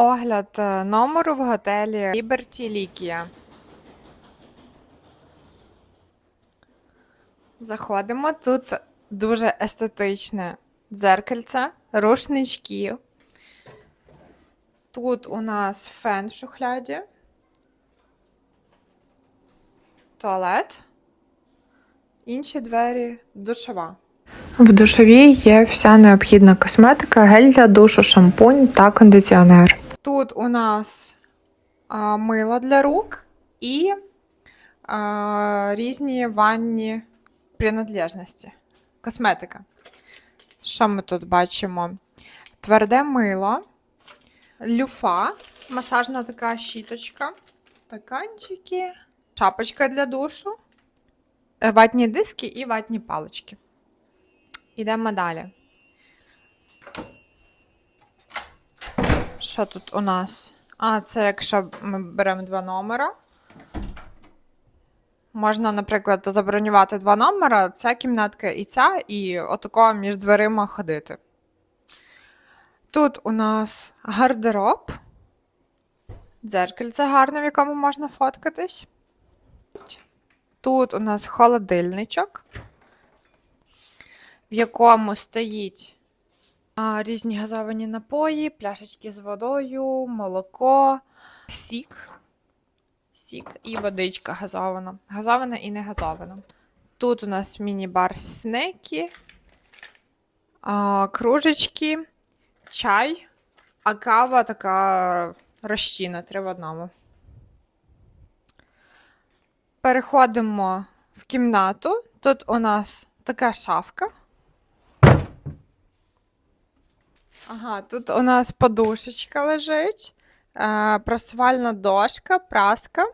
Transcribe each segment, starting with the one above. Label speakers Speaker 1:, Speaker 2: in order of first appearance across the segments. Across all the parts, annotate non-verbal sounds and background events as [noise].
Speaker 1: Огляд е, номеру в готелі Liberty Лікія. Заходимо. Тут дуже естетичне дзеркальце, рушнички. Тут у нас фен в шухляді. Туалет. Інші двері душова. В душовій є вся необхідна косметика, гель для душу, шампунь та кондиціонер. Тут у нас а, мило для рук і а, різні ванні принадлежності. Косметика. Що ми тут бачимо? Тверде мило, люфа, масажна така щіточка, стаканчики, шапочка для душу, ватні диски і ватні палички. Ідемо далі. Що тут у нас? А, це якщо ми беремо два номера. Можна, наприклад, забронювати два номера, ця кімнатка і ця, і отако між дверима ходити. Тут у нас гардероб. Дзеркальце гарне, в якому можна фоткатись. Тут у нас холодильничок в якому стоїть різні газовані напої, пляшечки з водою, молоко, сік. Сік і водичка газована. Газована і не газована. Тут у нас міні-бар снеки, кружечки, чай, а кава така розчина, три в одному. Переходимо в кімнату. Тут у нас така шафка. Ага, тут у нас подушечка лежить, е, просувальна дошка, праска.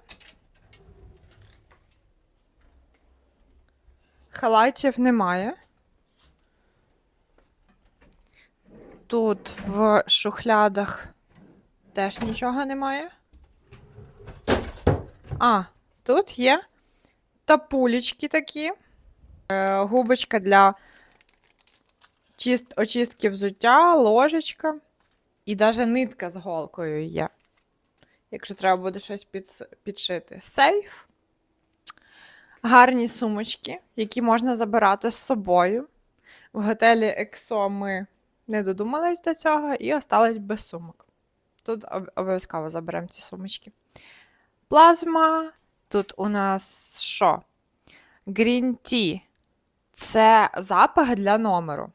Speaker 1: Халатів немає. Тут в шухлядах теж нічого немає. А, тут є тапулечки такі, е, губочка для чист, очистки взуття, ложечка і навіть нитка з голкою є. Якщо треба буде щось під, підшити. Сейф. Гарні сумочки, які можна забирати з собою. В готелі Ексо ми не додумались до цього і остались без сумок. Тут обов'язково заберемо ці сумочки. Плазма. Тут у нас що? Green Tea. Це запах для номеру.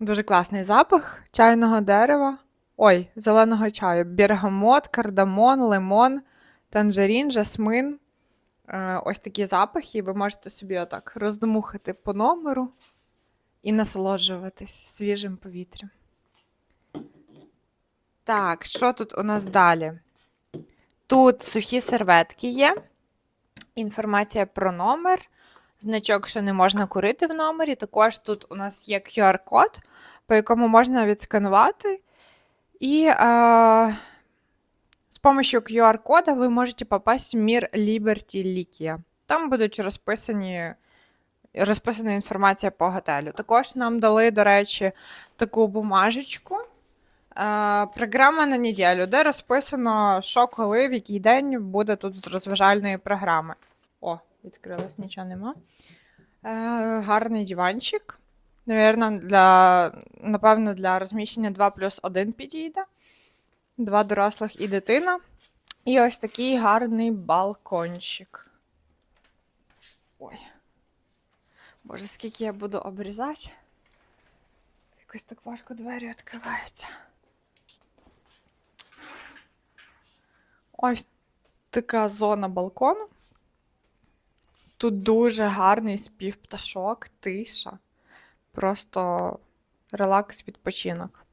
Speaker 1: Дуже класний запах чайного дерева. Ой, зеленого чаю. Бергамот, кардамон, лимон, танжерін, жасмин. Е, ось такі запахи. Ви можете собі отак роздмухати по номеру і насолоджуватись свіжим повітрям. Так, що тут у нас далі? Тут сухі серветки є. Інформація про номер. Значок, що не можна курити в номері. Також тут у нас є QR-код, по якому можна відсканувати. І е, з допомогою QR-кода ви можете попасть в мір Liberty Лікія. Там будуть розписані, розписана інформація по готелю. Також нам дали, до речі, таку бумажечку. Е, програма на неділю, де розписано, що коли, в який день буде тут з розважальної програми. О, відкрилось, нічого нема. Е, гарний диванчик. Навірно, для, напевно, для розміщення 2 плюс 1 підійде. Два дорослих і дитина. І ось такий гарний балкончик. Ой. Боже, скільки я буду обрізати. Якось так важко двері відкриваються. Ось така зона балкону. Тут дуже гарний спів пташок, тиша. Просто релакс, відпочинок.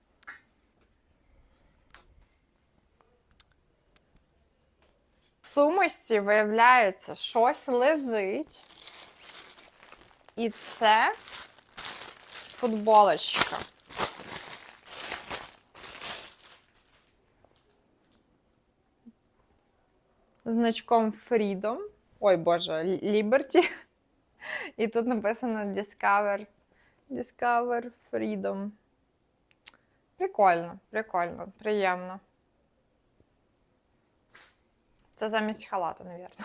Speaker 1: В сумочці, виявляється, щось лежить. І це футболочка. Значком Freedom. Ой, Боже, Liberty. [laughs] І тут написано Discover, Discover Freedom. Прикольно, прикольно, приємно. Це замість халата, мабуть.